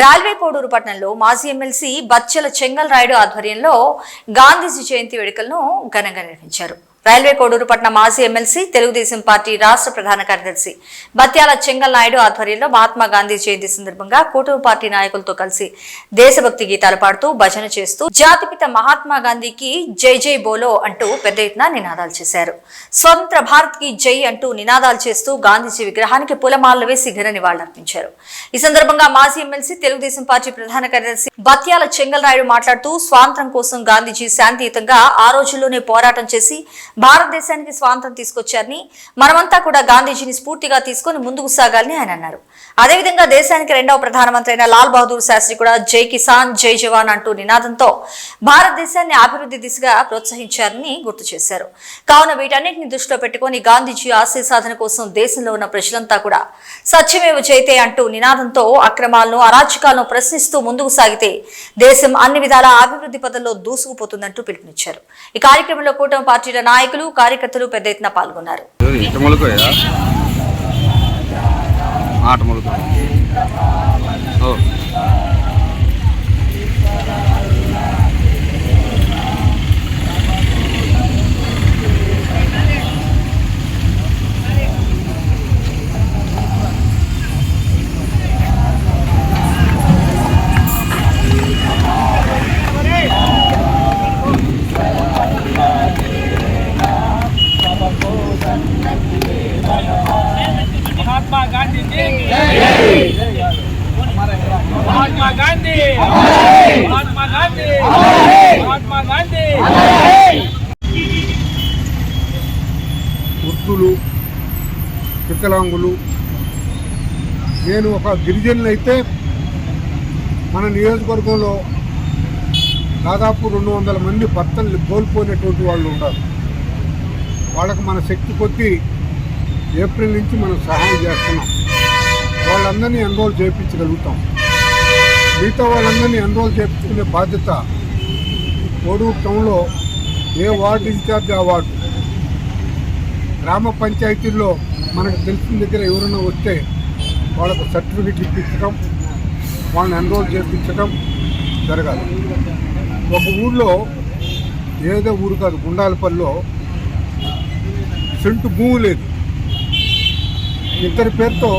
Railway Koduru పట్టణంలో మాజీ MLC బచ్చల చెంగల్ రాయుడు ఆధ్వర్యంలో గాంధీజీ జయంతి వేడుకలను ఘనంగా నిర్వహించారు. రైల్వే కోడూరు పట్టణ మాజీ ఎమ్మెల్సీ తెలుగుదేశం పార్టీ రాష్ట్ర ప్రధాన కార్యదర్శి బత్యాల చెంగల్ నాయుడు ఆధ్వర్యంలో మహాత్మా గాంధీ జయంతి సందర్భంగా కూటమి పార్టీ నాయకులతో కలిసి దేశభక్తి గీతాలు పాడుతూ భజన చేస్తూ జాతిపిత మహాత్మా గాంధీకి జై జై బోలో అంటూ పెద్ద ఎత్తున నినాదాలు చేశారు. స్వతంత్ర భారత్కి జై అంటూ నినాదాలు చేస్తూ గాంధీజీ విగ్రహానికి పూలమాలలు వేసి ఘన నివాళులర్పించారు ఈ సందర్భంగా మాజీ ఎమ్మెల్సీ తెలుగుదేశం పార్టీ ప్రధాన కార్యదర్శి బత్యాల చెంగల్ నాయుడు మాట్లాడుతూ స్వాతంత్రం కోసం గాంధీజీ శాంతియుతంగా ఆ రోజుల్లోనే పోరాటం చేసి భారతదేశానికి స్వాతంత్రం తీసుకొచ్చారని మనమంతా కూడా గాంధీజీని స్ఫూర్తిగా తీసుకొని ముందుకు సాగాలని ఆయన అన్నారు. అదేవిధంగా దేశానికి రెండవ ప్రధానమంత్రి అయిన లాల్ బహదూర్ శాస్త్రి కూడా జై కిసాన్ జై జవాన్ అంటూ నినాదంతో భారతదేశాన్ని అభివృద్ధి దిశగా ప్రోత్సహించారని గుర్తు చేశారు. కావున వీటన్నిటిని దృష్టిలో పెట్టుకొని గాంధీజీ ఆశయ సాధన కోసం దేశంలో ఉన్న ప్రజలంతా కూడా సత్యమేవ జైతే అంటూ నినాదంతో అక్రమాలను అరాచకాలను ప్రశ్నిస్తూ ముందుకు సాగితే దేశం అన్ని విధాల అభివృద్ధి పదంలో దూసుకుపోతుందంటూ పిలుపునిచ్చారు. ఈ కార్యక్రమంలో కూటమి పార్టీల నాయకులు నాయకులు కార్యకర్తలు పెద్ద ఎత్తున పాల్గొన్నారు. ఇంత ఆట మొలక. ఓ. వికలాంగులు. నేను ఒక గిరిజనులైతే మన నియోజకవర్గంలో దాదాపు రెండు వందల మంది భర్తలు కోల్పోయినటువంటి వాళ్ళు ఉన్నారు. వాళ్ళకు మన శక్తి కొద్దీ ఏప్రిల్ నుంచి మనం సహాయం చేస్తున్నాం. వాళ్ళందరినీ ఎన్రోల్ చేయించగలుగుతాం. మిగతా వాళ్ళందరినీ ఎన్రోల్ చేయించుకునే బాధ్యత కోడూరు టౌన్లో ఏ వార్డు ఇన్ఛార్జ్ ఆ వార్డు. గ్రామ పంచాయతీల్లో మనకు తెలిసిన దగ్గర ఎవరైనా వస్తే వాళ్ళకు సర్టిఫికెట్ ఇప్పించడం వాళ్ళని ఎన్రోల్ చేపించడం జరగాలి. ఒక ఊళ్ళో ఏదో ఊరు కాదు గుండాలపల్లిలో సెంటు భూమి లేదు. ఇద్దరి పేరుతో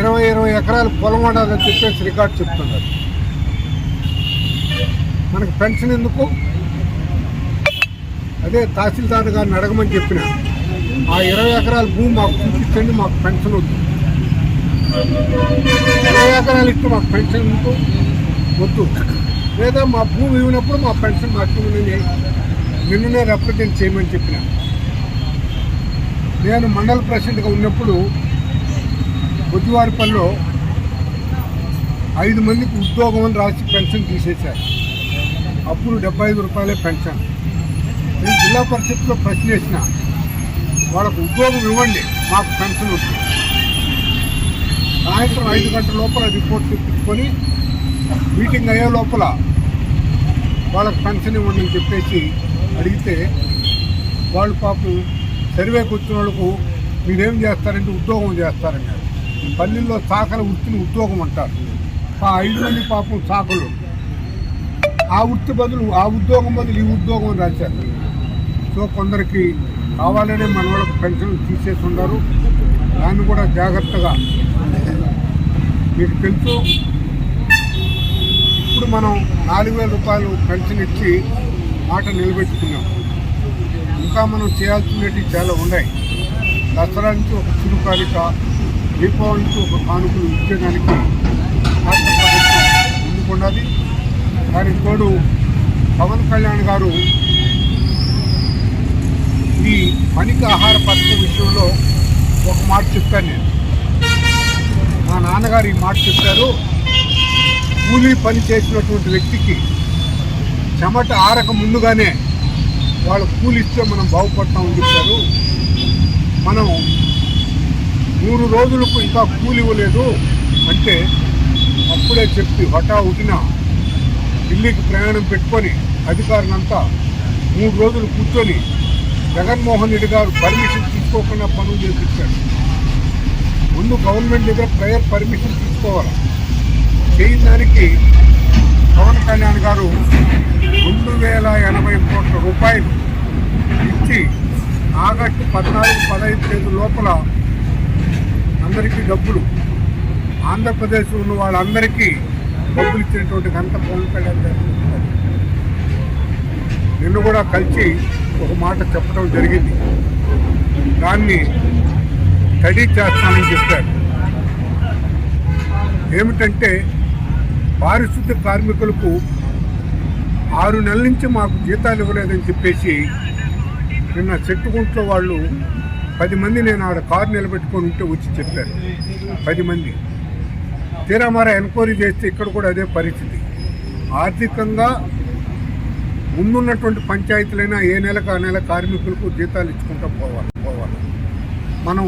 ఇరవై ఇరవై ఎకరాలు పొలం ఉండాలని చెప్పేసి రికార్డు చెప్తున్నారు. మనకు పెన్షన్ ఎందుకు? అదే తహసీల్దార్ గారిని అడగమని చెప్పిన. ఆ ఇరవై ఎకరాల భూమి మాకు చూపించండి మాకు పెన్షన్ వద్దు. ఇరవై ఎకరాలు ఇస్తే మాకు పెన్షన్ ఎందుకు వద్దు. లేదా మా భూమి ఇవ్వనప్పుడు మా పెన్షన్ మాకు నిన్ననే రిప్రజెంట్ చేయమని చెప్పిన. నేను మండల ప్రెసిడెంట్గా ఉన్నప్పుడు బుద్ధివారిపల్లిలో ఐదు మందికి ఉద్యోగం అని రాసి పెన్షన్ తీసేశారు. అప్పుడు డెబ్బై ఐదు రూపాయలే పెన్షన్. జిల్లా పరిషత్లో ప్రశ్న వేసిన వాళ్ళకు ఉద్యోగం ఇవ్వండి మాకు పెన్షన్ వస్తుంది. సాయంత్రం ఐదు గంటల లోపల రిపోర్ట్ తెప్పించుకొని మీటింగ్ అయ్యే లోపల వాళ్ళకి పెన్షన్ ఇవ్వండి అని చెప్పేసి అడిగితే వాళ్ళు పాపం సర్వేకి వచ్చిన వాళ్ళకు మీరేం చేస్తారంటే ఉద్యోగం చేస్తారన్నారు. పల్లెల్లో సాకల వృత్తిని ఉద్యోగం అంటారు. ఆ ఐదు మంది పాపం శాఖలు ఆ వృత్తి బదులు ఆ ఉద్యోగం బదులు ఈ ఉద్యోగం అని రాశారు. సో కొందరికి కావాలనే మన వాళ్ళకి పెన్షన్ తీసేసి ఉన్నారు దాన్ని కూడా జాగ్రత్తగా మీకు తెలుసు. ఇప్పుడు మనం నాలుగు వేల రూపాయలు పెన్షన్ ఇచ్చి మాట నిలబెట్టుకున్నాం. ఇంకా మనం చేయాల్సినవి చాలా ఉన్నాయి. దసరా నుంచి ఒక చిరుకాలిక దీపావళి నుంచి ఒక కానుకలు ఇచ్చేదానికి రాష్ట్ర ప్రభుత్వం ముందుకున్నది. దానికి తోడు పవన్ కళ్యాణ్ గారు ఈ పనికి ఆహార పథకం విషయంలో ఒక మాట చెప్తాను నేను. మా నాన్నగారు ఈ మాట చెప్పారు. కూలీ పని చేసినటువంటి వ్యక్తికి చెమట ఆరక ముందుగానే వాళ్ళు కూలి ఇస్తే మనం బాగుపడతామని చెప్పారు. మనం మూడు రోజులకు ఇంకా కూలి ఇవ్వలేదు అంటే అప్పుడే చెప్పి హఠా ఉటిన ఢిల్లీకి ప్రయాణం పెట్టుకొని అధికారులంతా మూడు రోజులు కూర్చొని జగన్మోహన్ రెడ్డి గారు పర్మిషన్ తీసుకోకుండా పనులు చేపించాడు ముందు గవర్నమెంట్ దగ్గర ప్రయర్ పర్మిషన్ తీసుకోవాలి. చేయని దానికి పవన్ కళ్యాణ్ గారు రెండు వేల ఎనభై కోట్ల రూపాయలు ఇచ్చి ఆగస్టు పద్నాలుగు పదహైదు తేదీ లోపల అందరికీ డబ్బులు ఆంధ్రప్రదేశ్ ఉన్న వాళ్ళందరికీ డబ్బులు ఇచ్చినటువంటి గంట పవన్ కళ్యాణ్ గారు నిన్ను కూడా కలిసి ఒక మాట చెప్పడం జరిగింది. దాన్ని స్టడీ చేస్తానని చెప్పారు. ఏమిటంటే పారిశుద్ధ్య కార్మికులకు ఆరు నెలల నుంచి మాకు జీతాలు ఇవ్వలేదని చెప్పేసి నిన్న చెట్టుకుంట్లో వాళ్ళు పది మంది నేను ఆడ కారు నిలబెట్టుకొని ఉంటే వచ్చి చెప్పారు. పది మంది. తీరా మర ఎంక్వైరీ చేస్తే ఇక్కడ కూడా అదే పరిస్థితి. ఆర్థికంగా ముందున్నటువంటి పంచాయతీలైనా ఏ నెలకు ఆ నెల కార్మికులకు జీతాలు ఇచ్చుకుంటూ పోవాలి పోవాలి. మనం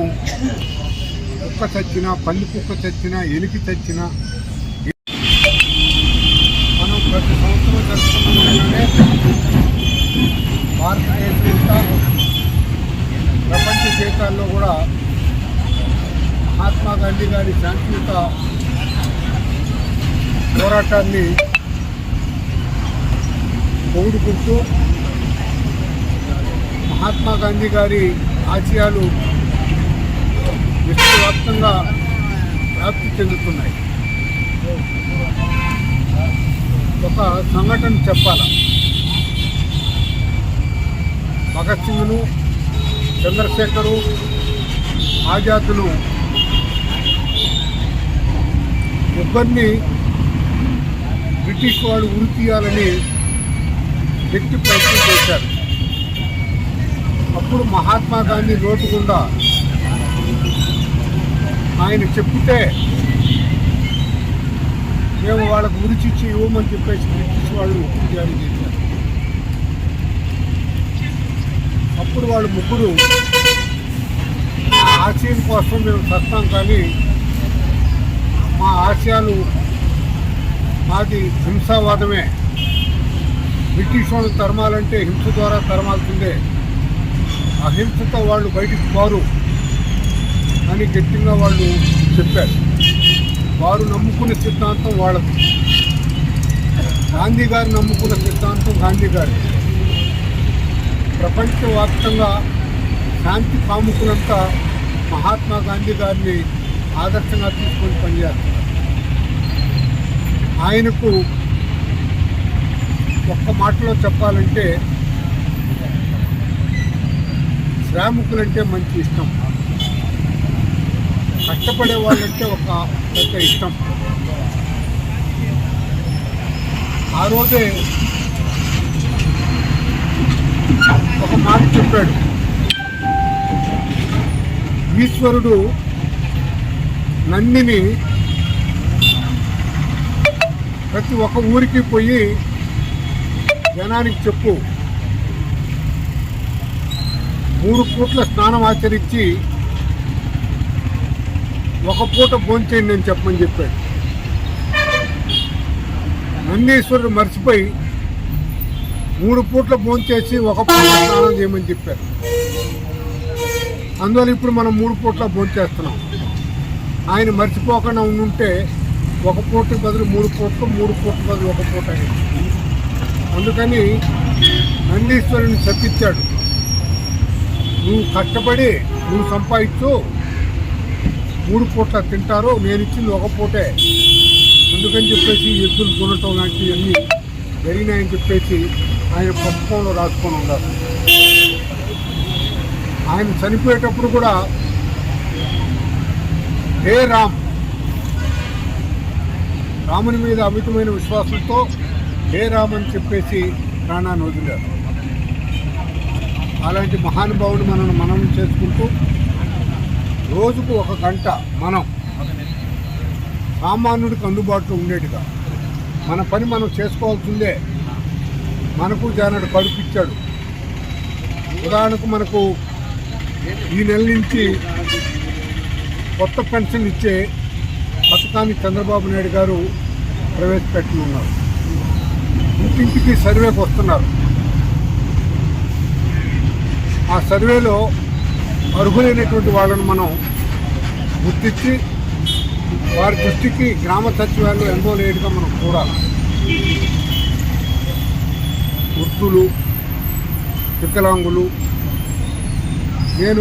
కుక్క చచ్చినా పల్లి కుక్క చచ్చినా ఎలికి చచ్చినా మనం ప్రతి సంవత్సరం జరుపుకున్నట్టుగానే భారతదేశం ప్రపంచ దేశాల్లో కూడా మహాత్మా గాంధీ గారి శాంతియుత పోరాటాన్ని పొగుడుకుంటూ మహాత్మా గాంధీ గారి ఆశయాలు విశ్వవ్యాప్తంగా వ్యాప్తి చెందుతున్నాయి. ఒక సంఘటన చెప్పాల? భగత్ సింగ్ను చంద్రశేఖరు ఆజాదులు ముగ్గురిని బ్రిటిష్ వాళ్ళు ఉరి తీయాలని గట్టి ప్రయత్నం చేశారు. అప్పుడు మహాత్మా గాంధీ రోడ్డు గుండా ఆయన చెప్తే మేము వాళ్ళకు ఉరిచిచ్చి ఇవ్వమని చెప్పేసి బ్రిటిష్ వాళ్ళు ఒత్తిడి జారీ చేశారు. అప్పుడు వాళ్ళు ముగ్గురు మా ఆశయం కోసం మేము చస్తాం కానీ మా ఆశయాలు మాది హింసావాదమే. బ్రిటిష్ వాళ్ళు తరమాలంటే హింస ద్వారా తరమాల్సిందే. అహింసతో వాళ్ళు బయటికి పారు అని గట్టిగా వాళ్ళు చెప్పారు. వారు నమ్ముకున్న సిద్ధాంతం వాళ్ళది. గాంధీ గారు నమ్ముకున్న సిద్ధాంతం గాంధీ గారి. ప్రపంచవ్యాప్తంగా శాంతి కాముకులంతా మహాత్మా గాంధీ గారిని ఆదర్శంగా తీసుకొని పనిచేస్తారు ఆయనకు ఒక్క మాటలో చెప్పాలంటే శ్రామికులంటే మంచి ఇష్టం. కష్టపడే వాళ్ళంటే ఒక పెద్ద ఇష్టం. ఆ రోజే ఒక మాట చెప్పాడు. ఈశ్వరుడు నందిని ప్రతి ఒక్క ఊరికి పోయి జనానికి చెప్పు. మూడు పూట్ల స్నానం ఆచరించి ఒక పూట భోంచేయండి నేను చెప్పమని చెప్పాడు. నందీశ్వరుడు మర్చిపోయి మూడు పూట్ల భోంచేసి ఒక పూట స్నానం చేయమని చెప్పారు అందువల్ల ఇప్పుడు మనం మూడు పూట్ల భోంచేస్తున్నాం. ఆయన మర్చిపోకుండా ఉండుంటే ఒక పూట బదులు మూడు పూట్లు మూడు పూట బదులు ఒక పూట అయింది. అందుకని నందీశ్వరుని శపించాడు నువ్వు కష్టపడి నువ్వు సంపాదించు. మూడు పూట్ల తింటారు నేను ఇచ్చింది ఒక పూటే. అందుకని చెప్పేసి ఎద్దులు కొనటం లాంటివన్నీ జరిగినాయని చెప్పేసి ఆయన పుస్తకంలో రాసుకొని ఉన్నారు. ఆయన చనిపోయేటప్పుడు కూడా హే రామ్. రాముని మీద అమితమైన విశ్వాసంతో హే రామని చెప్పేసి ప్రాణాన్ని వదిలారు. అలాంటి మహానుభావుని మనను మనం చేసుకుంటూ రోజుకు ఒక గంట మనం సామాన్యుడికి అందుబాటులో ఉండేట్టుగా మన పని మనం చేసుకోవాల్సిందే. మనకు జానడు కడుపు ఇచ్చాడు ఉదాహరణకు మనకు ఈ నెల నుంచి కొత్త పెన్షన్ ఇచ్చే పథకాన్ని చంద్రబాబు నాయుడు గారు ప్రవేశపెట్టనున్నారు. ఇంటింటికి సర్వేకి వస్తున్నారు. ఆ సర్వేలో అర్హులైనటువంటి వాళ్ళను మనం గుర్తించి వారి దృష్టికి గ్రామ సచివాలయంలో ఎంతో లేటుగా మనం చూడాలి. వృద్ధులు వికలాంగులు నేను